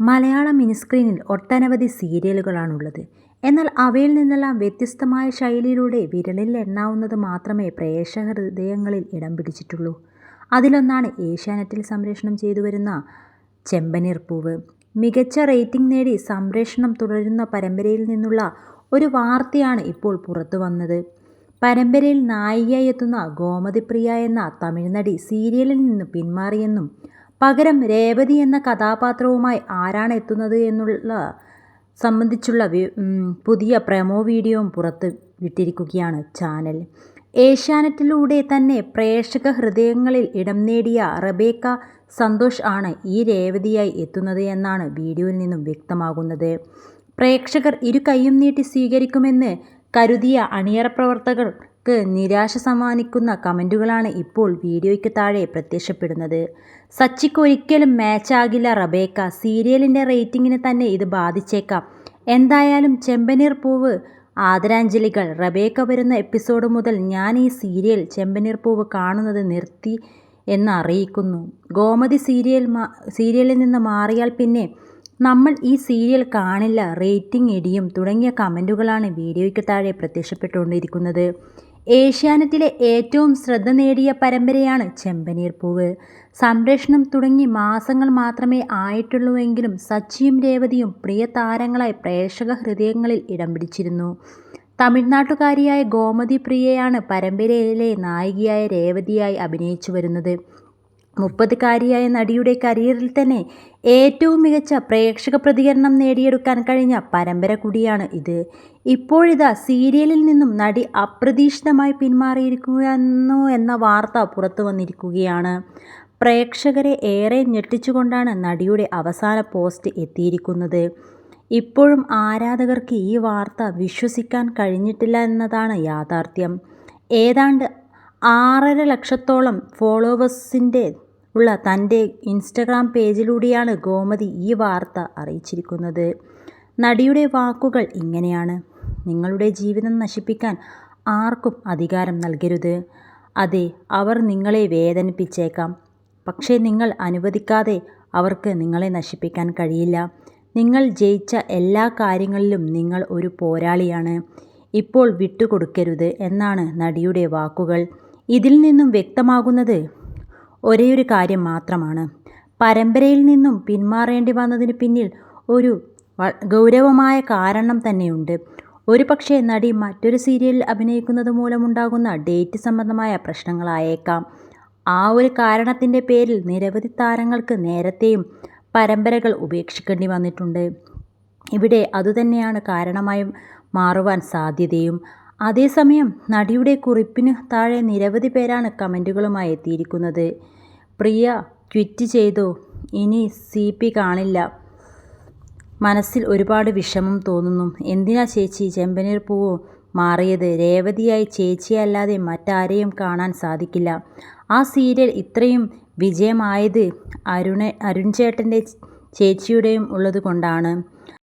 മലയാളം മിനിസ്ക്രീനിൽ ഒട്ടനവധി സീരിയലുകളാണുള്ളത്. എന്നാൽ അവയിൽ നിന്നെല്ലാം വ്യത്യസ്തമായ ശൈലിയിലൂടെ വിരലിൽ എണ്ണാവുന്നത് മാത്രമേ പ്രേക്ഷക ഹൃദയങ്ങളിൽ ഇടം പിടിച്ചിട്ടുള്ളൂ. അതിലൊന്നാണ് ഏഷ്യാനെറ്റിൽ സംപ്രേഷണം ചെയ്തു വരുന്ന ചെമ്പനീർ പൂവ് മികച്ച റേറ്റിംഗ് നേടി സംപ്രേഷണം തുടരുന്ന പരമ്പരയിൽ നിന്നുള്ള ഒരു വാർത്തയാണ് ഇപ്പോൾ പുറത്തു വന്നത്. പരമ്പരയിൽ നായികയായി എത്തുന്ന ഗോമതിപ്രിയ എന്ന തമിഴ്നടി സീരിയലിൽ നിന്ന് പിന്മാറിയെന്നും പകരം രേവതി എന്ന കഥാപാത്രവുമായി ആരാണ് എത്തുന്നത് എന്നുള്ള സംബന്ധിച്ചുള്ള പുതിയ പ്രമോ വീഡിയോയും പുറത്ത് വിട്ടിരിക്കുകയാണ് ചാനൽ. ഏഷ്യാനെറ്റിലൂടെ തന്നെ പ്രേക്ഷക ഹൃദയങ്ങളിൽ ഇടം നേടിയ റബേക്ക സന്തോഷ് ആണ് ഈ രേവതിയായി എത്തുന്നത് എന്നാണ് വീഡിയോയിൽ നിന്നും വ്യക്തമാകുന്നത്. പ്രേക്ഷകർ ഇരു കൈയും നീട്ടി സ്വീകരിക്കുമെന്ന് കരുതിയ അണിയറ പ്രവർത്തകർക്ക് നിരാശ സമ്മാനിക്കുന്ന കമന്റുകളാണ് ഇപ്പോൾ വീഡിയോയ്ക്ക് താഴെ പ്രത്യക്ഷപ്പെടുന്നത്. സച്ചിക്ക് ഒരിക്കലും മാച്ചാകില്ല റബേക്ക. സീരിയലിന്റെ റേറ്റിംഗിനെ തന്നെ ഇത് ബാധിച്ചേക്കാം. എന്തായാലും ചെമ്പനീർ പൂവ് ആദരാഞ്ജലികൾ. റബേക്ക വരുന്ന എപ്പിസോഡ് മുതൽ ഞാൻ ഈ സീരിയൽ ചെമ്പനീർ പൂവ് കാണുന്നത് നിർത്തി എന്ന് അറിയിക്കുന്നു. ഗോമതി സീരിയൽ സീരിയലിൽ നിന്ന് മാറിയാൽ പിന്നെ നമ്മൾ ഈ സീരിയൽ കാണില്ല. റേറ്റിംഗ് ഇടിയും തുടങ്ങിയ കമന്റുകളാണ് വീഡിയോയ്ക്ക് താഴെ പ്രത്യക്ഷപ്പെട്ടുകൊണ്ടിരിക്കുന്നത്. ഏഷ്യാനെറ്റിലെ ഏറ്റവും ശ്രദ്ധ നേടിയ പരമ്പരയാണ് ചെമ്പനീർ പൂവ്. സംരക്ഷണം തുടങ്ങി മാസങ്ങൾ മാത്രമേ ആയിട്ടുള്ളൂവെങ്കിലും സച്ചിയും രേവതിയും പ്രിയ താരങ്ങളായി പ്രേക്ഷക ഹൃദയങ്ങളിൽ ഇടം പിടിച്ചിരുന്നു. തമിഴ്നാട്ടുകാരിയായ ഗോമതി പ്രിയയാണ് പരമ്പരയിലെ നായികയായ രേവതിയായി അഭിനയിച്ചു വരുന്നത്. മുപ്പതുകാരിയായ നടിയുടെ കരിയറിൽ തന്നെ ഏറ്റവും മികച്ച പ്രേക്ഷക പ്രതികരണം നേടിയെടുക്കാൻ കഴിഞ്ഞ പരമ്പര കൂടിയാണ് ഇത്. ഇപ്പോഴിതാ സീരിയലിൽ നിന്നും നടി അപ്രതീക്ഷിതമായി പിന്മാറിയിരിക്കുന്നു എന്ന വാർത്ത പുറത്തു വന്നിരിക്കുകയാണ്. പ്രേക്ഷകരെ ഏറെ ഞെട്ടിച്ചുകൊണ്ടാണ് നടിയുടെ അവസാന പോസ്റ്റ് എത്തിയിരിക്കുന്നത്. ഇപ്പോഴും ആരാധകർക്ക് ഈ വാർത്ത വിശ്വസിക്കാൻ കഴിഞ്ഞിട്ടില്ല എന്നതാണ് യാഥാർത്ഥ്യം. ഏതാണ്ട് ആറര ലക്ഷത്തോളം ഫോളോവേഴ്സിന്റെ ഉള്ള തന്റെ ഇൻസ്റ്റഗ്രാം പേജിലൂടെയാണ് ഗോമതി ഈ വാർത്ത അറിയിച്ചിരിക്കുന്നത്. നടിയുടെ വാക്കുകൾ ഇങ്ങനെയാണ്. നിങ്ങളുടെ ജീവിതം നശിപ്പിക്കാൻ ആർക്കും അധികാരം നൽകരുത്. അതെ അവർ നിങ്ങളെ വേദനിപ്പിച്ചേക്കാം. പക്ഷേ നിങ്ങൾ അനുവദിക്കാതെ അവർക്ക് നിങ്ങളെ നശിപ്പിക്കാൻ കഴിയില്ല. നിങ്ങൾ ജയിച്ച എല്ലാ കാര്യങ്ങളിലും നിങ്ങൾ ഒരു പോരാളിയാണ്. ഇപ്പോൾ വിട്ടുകൊടുക്കരുത് എന്നാണ് നടിയുടെ വാക്കുകൾ. ഇതിൽ നിന്നും വ്യക്തമാകുന്നത് ഒരേയൊരു കാര്യം മാത്രമാണ്. പരമ്പരയിൽ നിന്നും പിന്മാറേണ്ടി വന്നതിന് പിന്നിൽ ഒരു ഗൗരവമായ കാരണം തന്നെയുണ്ട്. ഒരു പക്ഷേ നടി മറ്റൊരു സീരിയലിൽ അഭിനയിക്കുന്നത് മൂലമുണ്ടാകുന്ന ഡേറ്റ് സംബന്ധമായ പ്രശ്നങ്ങളായേക്കാം. ആ ഒരു കാരണത്തിന്റെ പേരിൽ നിരവധി താരങ്ങൾക്ക് നേരത്തെയും പരമ്പരകൾ ഉപേക്ഷിക്കേണ്ടി വന്നിട്ടുണ്ട്. ഇവിടെ അതുതന്നെയാണ് കാരണമായും മാറുവാൻ സാധ്യതയും. അതേസമയം നടിയുടെ കുറിപ്പിന് താഴെ നിരവധി പേരാണ് കമന്റുകളുമായി എത്തിയിരിക്കുന്നത്. പ്രിയ ട്വിറ്റ് ചെയ്തു ഇനി സി പി കാണില്ല. മനസ്സിൽ ഒരുപാട് വിഷമം തോന്നുന്നു. എന്തിനാ ചേച്ചി ചെമ്പനീർ പൂവ് മാറിയത്? രേവതിയായി ചേച്ചിയല്ലാതെ മറ്റാരെയും കാണാൻ സാധിക്കില്ല. ആ സീരിയൽ ഇത്രയും വിജയമായത് അരുണ അരുൺ ചേട്ടന്റെ ചേച്ചിയുടെയും ഉള്ളത് കൊണ്ടാണ്